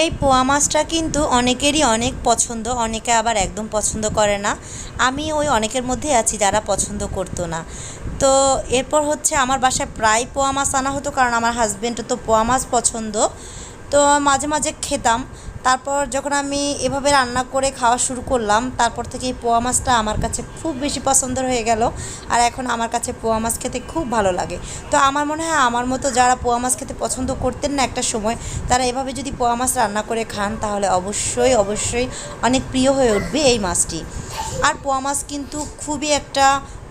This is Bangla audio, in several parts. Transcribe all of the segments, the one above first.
এই পোয়া মাছটা কিন্তু অনেকেরই অনেক পছন্দ, অনেকে আবার একদম পছন্দ করে না। আমি ওই অনেকের মধ্যে আছি যারা পছন্দ করতো না। তো এরপর হচ্ছে আমার বাসায় প্রায় পোয়া মাছ আনা হতো, কারণ আমার হাজব্যান্ডও তো পোয়া মাছ পছন্দ। তো মাঝে মাঝে খেতাম। তারপর যখন আমি এভাবে রান্না করে খাওয়া শুরু করলাম, তারপর থেকে এই পোয়া মাছটা আমার কাছে খুব বেশি পছন্দের হয়ে গেল আর এখন আমার কাছে পোয়া মাছ খেতে খুব ভালো লাগে। তো আমার মনে হয় আমার মতো যারা পোয়া মাছ খেতে পছন্দ করতেন না একটা সময়, তারা এভাবে যদি পোয়া মাছ রান্না করে খান, তাহলে অবশ্যই অবশ্যই অনেক প্রিয় হয়ে উঠবে এই মাছটি। আর পোয়া মাছ কিন্তু খুবই একটা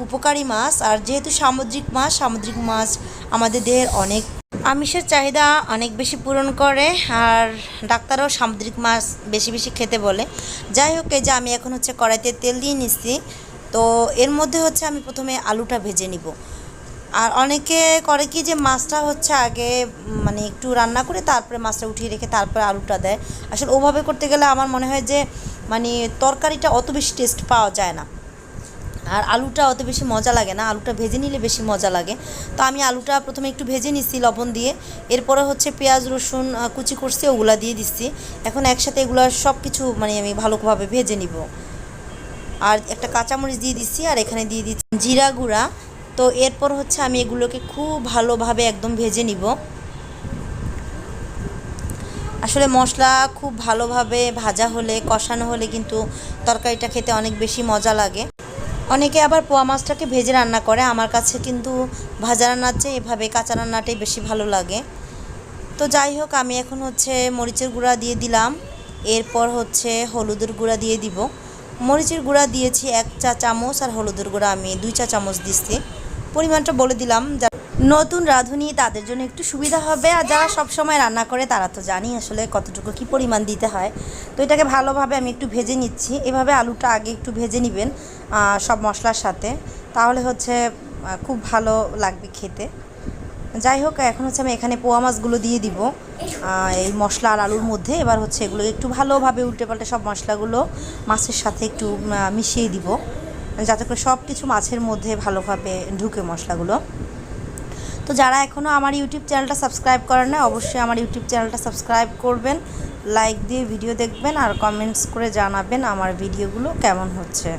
উপকারী মাছ, আর যেহেতু সামুদ্রিক মাছ সামুদ্রিক মাছ আমাদের দেহের অনেক আমিষের চাহিদা অনেক বেশি পূরণ করে আর ডাক্তারও সামুদ্রিক মাছ বেশি বেশি খেতে বলে। যাই হোক, এই যে আমি এখন হচ্ছে কড়াইতে তেল দিয়ে নিচ্ছি। তো এর মধ্যে হচ্ছে আমি প্রথমে আলুটা ভেজে নিব। আর অনেকে করে কি যে মাছটা হচ্ছে আগে মানে একটু রান্না করে তারপরে মাছটা উঠিয়ে রেখে তারপরে আলুটা দেয়। আসলে ওভাবে করতে গেলে আমার মনে হয় যে মানে তরকারিটা অত বেশি টেস্ট পাওয়া যায় না। আর আলুটা অত বেশি মজা লাগে না, আলুটা ভেজে নিলে বেশি মজা লাগে। তো আমি আলুটা প্রথমে একটু ভেজে নিচ্ছি লবণ দিয়ে। এরপরে হচ্ছে পেঁয়াজ, রসুন কুচি করছি, ওগুলা দিয়ে দিচ্ছি। এখন একসাথে এগুলো সব কিছু মানে আমি ভালোভাবে ভেজে নিব। আর একটা কাঁচামরিচ দিয়ে দিচ্ছি, আর এখানে দিয়ে দিচ্ছি জিরা গুঁড়া। তো এরপর হচ্ছে আমি এগুলোকে খুব ভালোভাবে একদম ভেজে নিব। আসলে মশলা খুব ভালোভাবে ভাজা হলে, কষানো হলে কিন্তু তরকারিটা খেতে অনেক বেশি মজা লাগে। অনেকে আবার পোয়া মাছটাকে ভেজে রান্না করে। আমার কাছে কিন্তু ভাজা রান্নার চেয়ে এভাবে কাঁচা রান্নাটাই বেশি ভালো লাগে। তো যাই হোক, আমি এখন হচ্ছে মরিচের গুঁড়া দিয়ে দিলাম। এরপর হচ্ছে হলুদের গুঁড়া দিয়ে দিব। মরিচের গুঁড়া দিয়েছি এক চা চামচ আর হলুদের গুঁড়া আমি দুই চা চামচ দিচ্ছি। পরিমাণটা বলে দিলাম নতুন রাঁধুনি, তাদের জন্য একটু সুবিধা হবে। আর যারা সব সময় রান্না করে, তারা তো জানি আসলে কতটুকু কি পরিমাণ দিতে হয়। তো এটাকে ভালোভাবে আমি একটু ভেজে নিচ্ছি। এভাবে আলুটা আগে একটু ভেজে নেবেন সব মশলার সাথে। তাহলে হচ্ছে খুব ভালো লাগবে খেতে। যাই হোক, এখন হচ্ছে আমি এখানে পোয়া মাছগুলো দিয়ে দিব। এই মশলা আর আলুর মধ্যে। এবার হচ্ছে এগুলো একটু ভালোভাবে উল্টে পাল্টে সব মশলাগুলো মাছের সাথে একটু মিশিয়ে দিব। যাতে করে সব কিছু মাছের মধ্যে ভালোভাবে ঢুকে মশলাগুলো। তো যারা এখনও আমার ইউটিউব চ্যানেলটা সাবস্ক্রাইব করেন না অবশ্যই আমার ইউটিউব চ্যানেলটা সাবস্ক্রাইব করবেন লাইক দিয়ে ভিডিও দেখবেন আর কমেন্টস করে জানাবেন আমার ভিডিওগুলো কেমন হচ্ছে।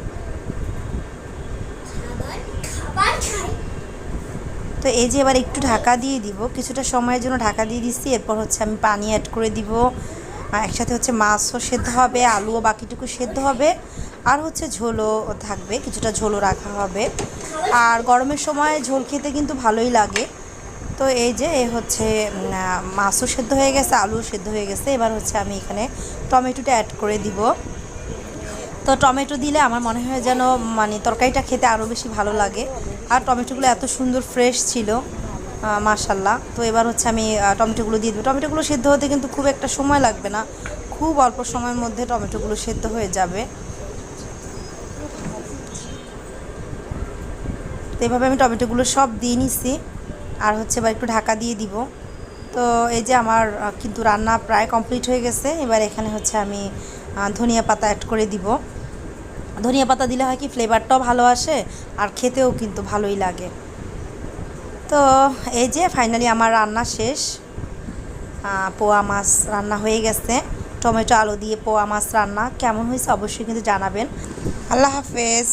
তো এই যে এবার একটু ঢাকা দিয়ে দিব কিছুটা সময়ের জন্য ঢাকা দিয়ে দিচ্ছি এরপর হচ্ছে আমি পানি অ্যাড করে দিব আর একসাথে হচ্ছে মাছও সেদ্ধ হবে আলুও বাকিটুকু সেদ্ধ হবে আর হচ্ছে ঝোলও থাকবে কিছুটা ঝোলও রাখা হবে। আর গরমের সময় ঝোল খেতে কিন্তু ভালোই লাগে তো এই যে হচ্ছে মাছও সেদ্ধ হয়ে গেছে আলু সেদ্ধ হয়ে গেছে। এবার হচ্ছে আমি এখানে টমেটোটা অ্যাড করে দিব। তো টমেটো দিলে আমার মনে হয় যেন মানে তরকারিটা খেতে আরও বেশি ভালো লাগে। আর টমেটোগুলো এত সুন্দর ফ্রেশ ছিল মাশাল্লাহ তো এবার হচ্ছে আমি টমেটোগুলো দিয়ে দেবো। টমেটোগুলো সেদ্ধ হতে কিন্তু খুব একটা সময় লাগবে না। খুব অল্প সময়ের মধ্যে টমেটোগুলো সেদ্ধ হয়ে যাবে। তো এভাবে আমি টমেটোগুলো সব দিয়ে নিচ্ছি আর হচ্ছে এবার একটু ঢাকা দিয়ে দিব। তো এই যে আমার কিন্তু রান্না প্রায় কমপ্লিট হয়ে গেছে। এবার এখানে হচ্ছে আমি ধনিয়া পাতা অ্যাড করে দিব। ধনিয়া পাতা দিলে হয় কি ফ্লেভারটাও ভালো আসে আর খেতেও কিন্তু ভালোই লাগে। তো এই যে ফাইনালি আমার রান্না শেষ। পোয়া মাছ রান্না হয়ে গেছে। টমেটো, আলু দিয়ে পোয়া মাছ রান্না কেমন হয়েছে অবশ্যই কিন্তু জানাবেন। আল্লাহ হাফেজ।